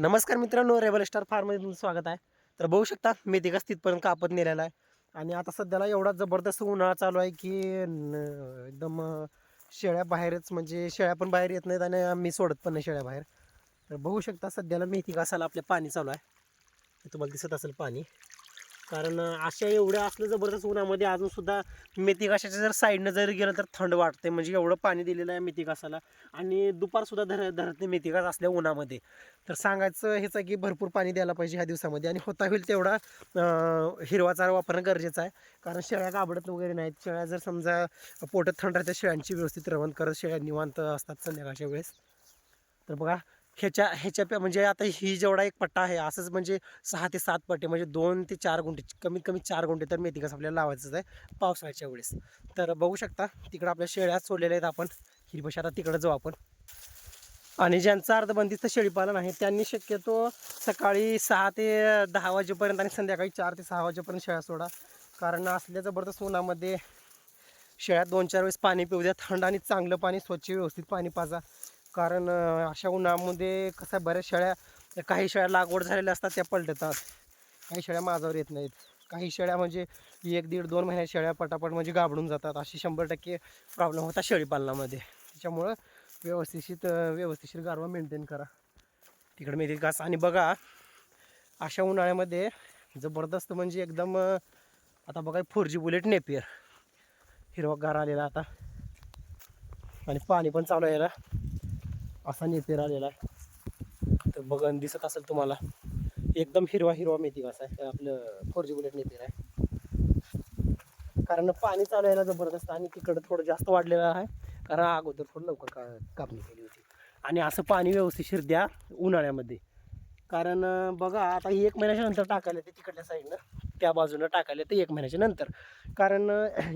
नमस्कार मित्रांनो rebel star फार्ममध्ये तुमचं स्वागत आहे. तर बघू शकता मेथी कस तिथपर्यंत कापत नेलेला आहे. आणि आता सध्याला एवढा जबरदस्त उन्हाळा चालू आहे की एकदम शेळ्या बाहेरच म्हणजे शेळ्या पण बाहेर येत नाहीत आणि मी सोडत पण नाही शेळ्या बाहेर. तर बघू शकता सध्याला मेथी कासाला आपल्या पाणी चालू आहे. तुम्हाला दिसत असेल पाणी. कारण अशा एवढं असलं जबरदस्त उन्हामध्ये अजूनसुद्धा मेथी काशाच्या जर साईडनं जर गेलं तर थंड वाटते म्हणजे एवढं पाणी दिलेलं आहे मेथी कासाला आणि दुपारसुद्धा धर धरत नाही मेथी असल्या उन्हामध्ये. तर सांगायचं हेच आहे की भरपूर पाणी द्यायला पाहिजे ह्या दिवसामध्ये. आणि होता होईल तेवढा हिरवा चारा वापरणं गरजेचं आहे. कारण शेळ्या काबडत वगैरे नाहीत. शेळ्या जर समजा पोटात थंड राहते शेळ्यांची व्यवस्थित रवण करत शेळ्या निवांत असतात संध्याकाळच्या वेळेस. तर बघा ह्याच्या ह्याच्या म्हणजे आता ही जेवढा एक पट्टा आहे असंच म्हणजे सहा ते सात पट्टे म्हणजे दोन ते चार गुंठे कमीत कमी चार गुंठे तर मेथी कसं आपल्याला लावायचंच आहे पावसाळ्याच्या वेळेस. तर बघू शकता तिकडं आपल्या शेळ्या सोडलेल्या आहेत आपण. हिरबशी आता तिकडं जाऊ आपण. आणि ज्यांचं अर्धबंदिस्त शेळीपालन आहे त्यांनी शक्यतो सकाळी सहा ते दहा वाजेपर्यंत आणि संध्याकाळी चार ते सहा वाजेपर्यंत शेळ्या सोडा. कारण असल्या जबरदस्त उन्हामध्ये शेळ्यात दोन चार वेळेस पाणी पिऊ द्या थंड आणि चांगलं पाणी स्वच्छ व्यवस्थित पाणी पाजा. कारण अशा उन्हामध्ये कसं आहे, बऱ्याच शेळ्या काही शेळ्या लागवड झालेल्या असतात त्या पलटतात. काही शेळ्या माझ्यावर येत नाहीत. काही शेळ्या म्हणजे एक दीड दोन महिन्यात शेळ्या पटापट म्हणजे गाबडून जातात. अशी शंभर टक्के प्रॉब्लेम होता शेळीपालनामध्ये त्याच्यामुळं व्यवस्थित व्यवस्थिशीर गारवा मेंटेन करा. तिकडे मेथी घास. आणि बघा अशा उन्हाळ्यामध्ये जबरदस्त म्हणजे एकदम आता बघा फोर जी बुलेट नेपियर. हिरवागार आलेला आता. आणि पाणी पण चालू आहे असा नेपियर आलेला आहे. तर बघा दिसत असेल तुम्हाला एकदम हिरवा हिरवा मेथी घास आहे. आपलं फोर जी बुलेट नेपियर आहे कारण पाणी चालू यायला जबरदस्त आणि तिकडं थोडं जास्त वाढलेलं आहे. कारण अगोदर थोडं लवकर का कापणी केली होती. आणि असं पाणी व्यवस्थित द्या उन्हाळ्यामध्ये. कारण बघा आता एक महिन्याच्या नंतर टाकायला ते तिकडल्या साईडनं त्या बाजूनं टाकायला ते एक महिन्याच्या नंतर. कारण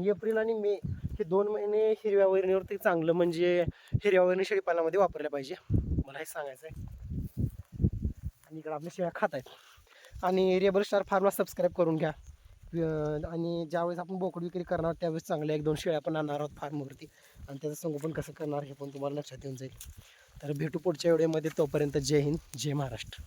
एप्रिल आणि मे हे दोन महिने हिरव्या वैरणीवरती चांगलं म्हणजे हिरव्या वैरणी शेळीपालनामध्ये वापरल्या पाहिजे. मला हे सांगायचं आहे आणि इकडं आपल्या शेळ्या खात आहेत. आणि रेबल स्टार फार्मला सबस्क्राईब करून घ्या. आणि ज्यावेळेस आपण बोकड विक्री करणार त्यावेळेस चांगल्या एक दोन शेळ्या आपण आणणार आहोत फार्मवरती आणि त्याचं संगोपन कसं करणार हे पण तुम्हाला लक्षात येऊन जाईल. तर भेटू पुढच्या व्हिडिओमध्ये. तोपर्यंत जय हिंद जय महाराष्ट्र.